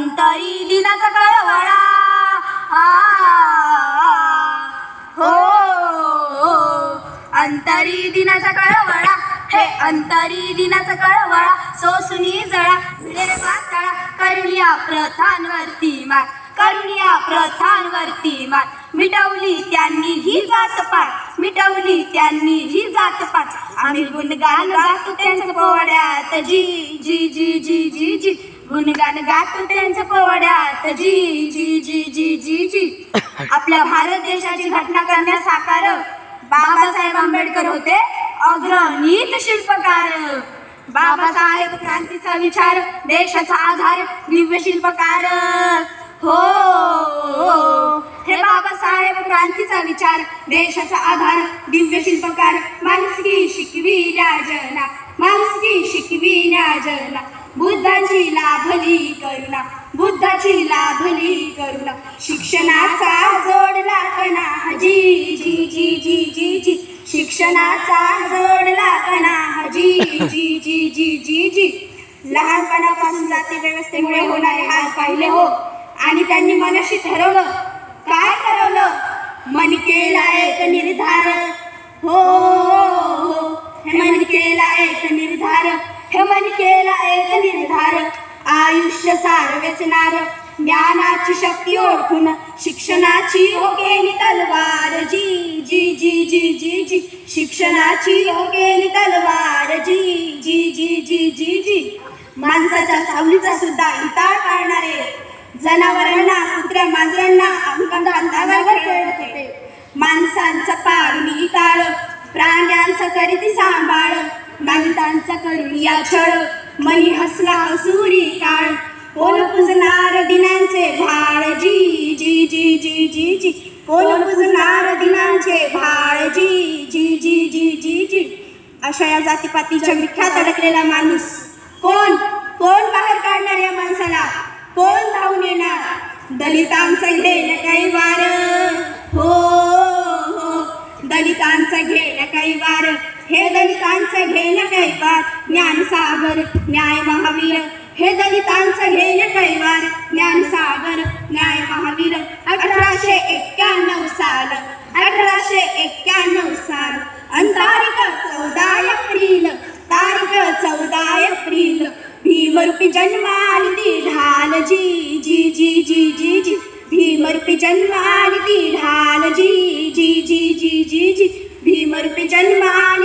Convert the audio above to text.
अंतरी दिनाचा कळवळा. हो, हो, हो अंतरी दिनाचा कळवळा. हे अंतरी दिनाचा कळवळा. सोसुनी जळा. भिडेर पातळा. करुलिया प्रथांवरती मात. करुणिया प्रथांवरती मात. मिटवली त्यांनी ही जात पात. मिटवली त्यांनी ही जात पात. आम्ही गुणगान गातो त्यांच्या पोवाड्यात. जी जी जी जी जी जी. गुणगान गातो त्यांचं पवड्यात. जी जी जी जी जी जी. आपल्या भारत देशाची घटना करण्यास साकार बाबासाहेब आंबेडकर होते अग्रणीत शिल्पकार. बाबासाहेब क्रांतीचा विचार देशाचा आधार दिव्य शिल्पकार. हो, हो. हे. बाबासाहेब क्रांतीचा विचार देशाचा आधार दिव्य शिल्पकार. माणुसकी शिकविल्या जना माणुसकी शिकविल्या जना बुद्धाची लाभली करुणा बुद्धाची लाभली करुणा. शिक्षणाचा जोडला कणा जी जी जी जी जी जी. शिक्षणाचा जोडला कणा जी जी जी जी जी जी. लहानपणापासून जाती व्यवस्थेमुळे होणारे हाल पाहिले हो. आणि त्यांनी मनाशी ठरवलं. काय ठरवलं? मन केला एक निर्धार हो हो. हो. आयुष्य सार वेचणार. ज्ञानाची शक्ती ओळखून शिक्षणाची हो तलवार जी जी जी जी जी जी. शिक्षणाची हो तलवार जी जी जी जी जी जी. माणसाच्या सावलीचा सुद्धा हिताळ काढणारे जनावरांना कुत्र्या मांजरांना अंगावर खेळत होते माणसांचं पारणी टाळ प्राण्यांचं करीती सांभाळ. माणसांचं करून या छळ. मनी हसला हसुरी का कोण पुजणार दिनांचे भाळ जी जी जी जी जी जी. कोण पुजणार दिनांचे भाळ जी जी जी जी जी जी. अशा या जातीपातीच्या विख्यात अडकलेला माणूस कोण? कोण बाहेर काढणार या माणसाला? कोण धावून येणार? दलितांचं घेणं काही वार. हो हो. दलितांचं घेणं काही वार. हे दलितांचं घेणं काही वार. ज्ञानसागर न्याय महावीर हे कैवार ज्ञानसागर न्याय महावीर अठराशे एक्क्याण्णव साल अठराशे एक्क्याण्णव साल अंतारिक चौदा एप्रिल तारीख चौदा एप्रिल भीमरूपी जन्माली ती ढाल जी जी जी जी जी जी भीमरूपी जन्माली ती ढाल जी जी जी जी जी जी भीमरूपी जन्माली